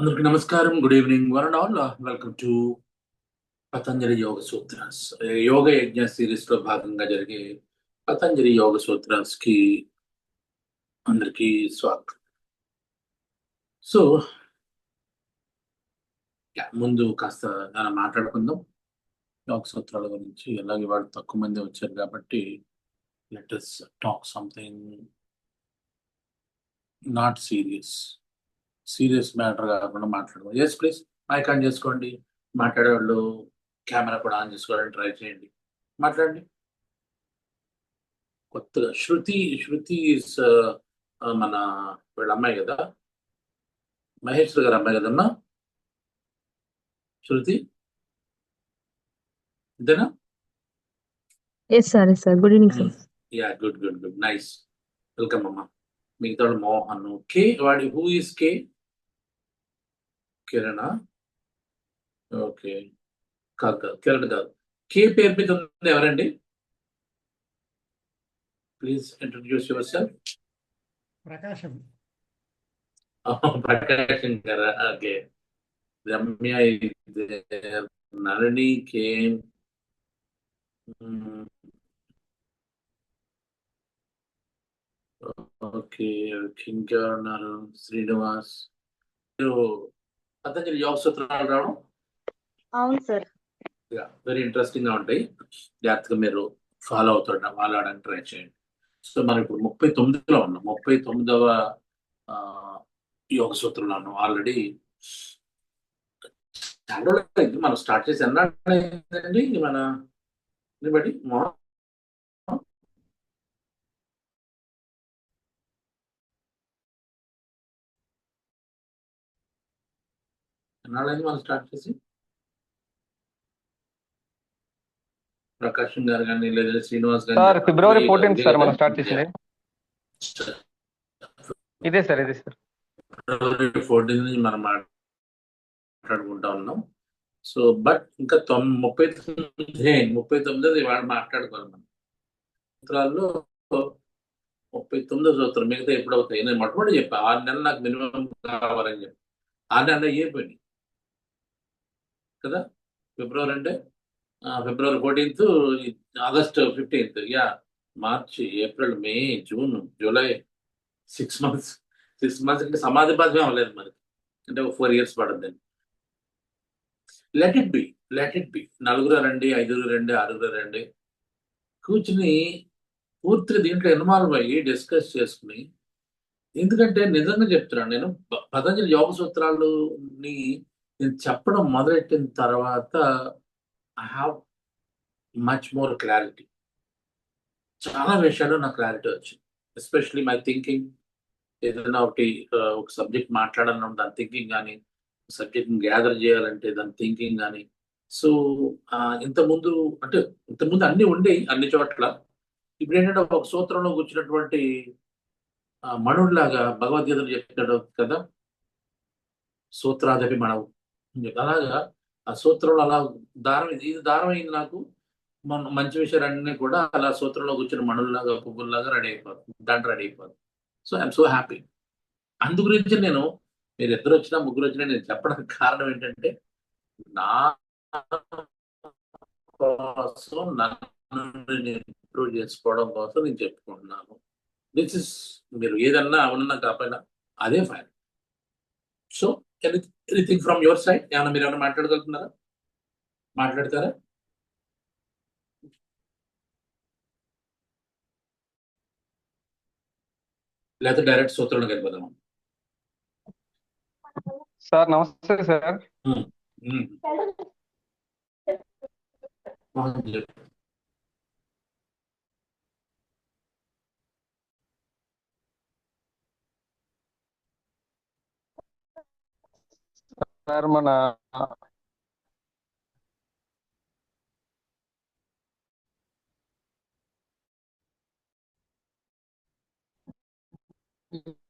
అందరికి నమస్కారం. Good evening one and all welcome to Patanjali Yoga Sutras యోగ యజ్ఞ సిరీస్లో భాగంగా జరిగే పతంజలి యోగ సూత్రాస్కి అందరికి స్వాగతం. సో ముందు కాస్త మనం మాట్లాడుకుందాం. యోగ సూత్రాల గురించి ఎలాగే వాళ్ళు తక్కువ మంది వచ్చారు కాబట్టి let talk something not serious serious matter కాకుండా మాట్లాడదాం ఎస్ ప్లీజ్ మైక్ ఆన్ చేసుకోండి. మాట్లాడే వాళ్ళు కెమెరా కూడా ఆన్ చేసుకోవడానికి ట్రై చేయండి. మాట్లాడండి. కొత్తగా శృతి శృతి ఆ, మన వీళ్ళ అమ్మాయి కదా? మహేశ్వర్ గారు అమ్మాయి కదమ్మా? శృతి? అంతేనా yes sir yes sir good evening sir ya good good good nice welcome అమ్మా. మిగతా వాళ్ళు మోహన్. కే వాడి who is K Kiran? Okay. కాదు కాదు కిరణ్ కాదు. కే పేరు మీద ఉంది ఎవరండి? Please introduce yourself Prakasam Prakasam గారా? Okay. Ramya Nalini K. Okay. ఇంకా ఉన్నారు శ్రీనివాస్. మీరు పతంజలి యోగ సూత్రాలు రావడం అవును సార్. వెరీ ఇంట్రెస్టింగ్గా ఉంటాయి. జాగ్రత్తగా మీరు ఫాలో అవుతుండ ఫాలో అవడానికి ట్రై చేయండి. సో మనం ఇప్పుడు ముప్పై తొమ్మిదిలో ఉన్నాం. ముప్పై తొమ్మిదవ యోగ సూత్రంలో ఉన్నాం. ఆల్రెడీ. మనం స్టార్ట్ చేసి ఎన్నాళ్ళండి మన బట్టి? ఎన్నాళ్ళైంది మనం స్టార్ట్ చేసి ప్రకాశం గారు కానీ లేదా Srinivas garu sir February fourteenth sir మనం స్టార్ట్ చేసింది. ఇదే సార్ ఇదే సార్. ఫిబ్రవరి ఫోర్టీన్ నుంచి మనం మాట్లాడుకుంటా ఉన్నాం. సో బట్ ఇంకా తొమ్ ముప్పై తొమ్మిది ముప్పై తొమ్మిది వాళ్ళు మాట్లాడుకోవాలి మనం. సూత్రాల్లో ముప్పై తొమ్మిదో సూత్రం మిగతా ఎప్పుడు అవుతాయి నేను మొట్టమొదటి చెప్పా ఆరు నెలలు నాకు మినిమం కావాలని చెప్పి. ఆరు నెలలు అయ్యే పని కదా? ఫిబ్రవరి అంటే? February fourteenth August fifteenth. Ya March April May June July six months. Six months అంటే సమాధి బాధ్యం అవ్వలేదు మనకి. అంటే four years పడద్దండి let it be let it be నలుగురు రండి ఐదుగురు రండి ఆరుగురు రండి. కూర్చుని పూర్తిగా దీంట్లో ఇన్వాల్వ్ అయ్యి డిస్కస్ చేసుకుని ఎందుకంటే నిజంగా చెప్తున్నాను నేను ప- పతంజలి యోగ సూత్రాలని నేను చెప్పడం మొదలెట్టిన తర్వాత I have much more clarity చాలా విషయాలు నాకు క్లారిటీ వచ్చింది. ఎస్పెషలీ మై థింకింగ్ ఏదైనా ఒకటి ఒక సబ్జెక్ట్ మాట్లాడాలన్నా దాని థింకింగ్ కానీ సబ్జెక్ట్ గ్యాదర్ చేయాలంటే దాని థింకింగ్ కానీ సో ఇంతకుముందు అంటే ఇంతకుముందు అన్ని ఉండేవి అన్ని చోట్ల. ఇప్పుడు ఏంటంటే ఒక సూత్రంలో కూర్చున్నటువంటి మణుడిలాగా భగవద్గీతలు చెప్తాడు కదా? సూత్రాదపి మనవు అలాగా ఆ సూత్రంలో అలా దారం ఇది దారం అయింది నాకు. మన మంచి విషయాలన్నీ కూడా అలా సూత్రంలో కూర్చుని మణుల్లాగా పువ్వుల్లాగా రెడీ అయిపోతుంది. దాంట్లో రెడీ అయిపోతుంది. సో ఐఎమ్ సో హ్యాపీ అందు గురించి నేను మీరు ఇద్దరు వచ్చినా ముగ్గురు వచ్చినా నేను చెప్పడానికి కారణం ఏంటంటే నా కోసం నన్ను నేను ఇంప్రూవ్ చేసుకోవడం కోసం నేను చెప్పుకుంటున్నాను. దిస్ ఇస్ మీరు ఏదన్నా అవునన్నా కాకపోయినా అదే fine anything from your side ఏమన్నా మీరు ఏమైనా మాట్లాడగలుగుతున్నారా? మాట్లాడతారా? లేకపోతే డైరెక్ట్ సూత్రంలోకి వెళ్ళిపోదాం సార్ నమస్తే సార్. ఉమ్. మోహన్ చెప్పు.